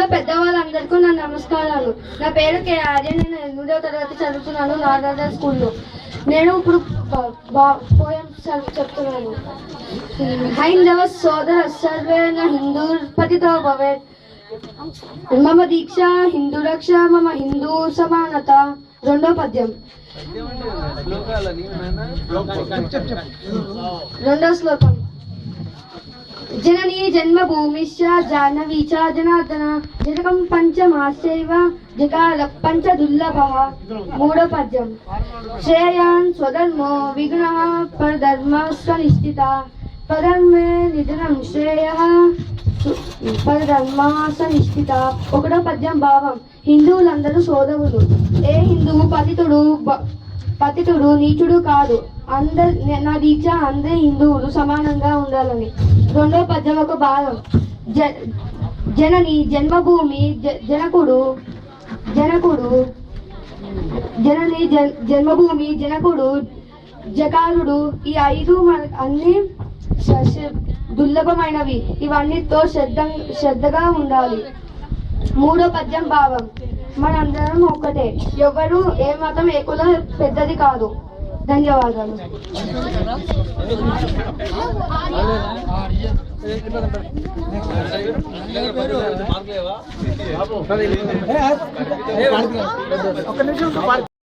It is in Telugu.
ఊళ్ళో పెద్దవాళ్ళందరికీ నా నమస్కారాలు. నా పేరు కే ఆర్య నేను ఎనిమిదవ తరగతి చదువుతున్నాను నారాయణ స్కూల్లో. నేను ఇప్పుడు పోయం చెప్తున్నాను. హైందవ సోదర సర్వేణ హిందూ పతితో భవేత్. మమ దీక్ష హిందూ రక్ష మమ హిందూ సమానత. రెండో పద్యం. రెండో శ్లోకం. జననీ జన్మభూమి జాహ్నవీ చ జనార్దన జనకం పంచమాస్యైవ జకాల పంచ దుర్లభ మూడో పద్యం శ్రేయాన్ స్వధర్మో విఘ్న పరధర్మ స్వనిష్ఠిత పరధర్మే నిధనం శ్రేయ పరధర్మ స్వనిష్ఠిత ఒకటో పద్యం భావం హిందువులందరూ సోదరులు। ఏ హిందువు పతితుడు బ- పతితుడు నీచుడు కాదు। అందరు నా దీక్ష అందరి హిందువులు సమానంగా ఉండాలని. రెండో పద్యం ఒక భాగం. జ జనని జన్మభూమి జ- జనకుడు జనకుడు జనని జన్మభూమి జనకుడు జకాలుడు ఈ ఐదు మన అన్ని శ- దుర్లభమైనవి. ఇవన్నీతో శ్రద్ధ శ్రద్ధగా ఉండాలి. మూడో పద్యం భావం మనందరం ఒక్కటే. ఎవరు ఏ మతం ఏ కులం పెద్దది కాదు. ధన్యవాదాలు ఒక్క నిమిషం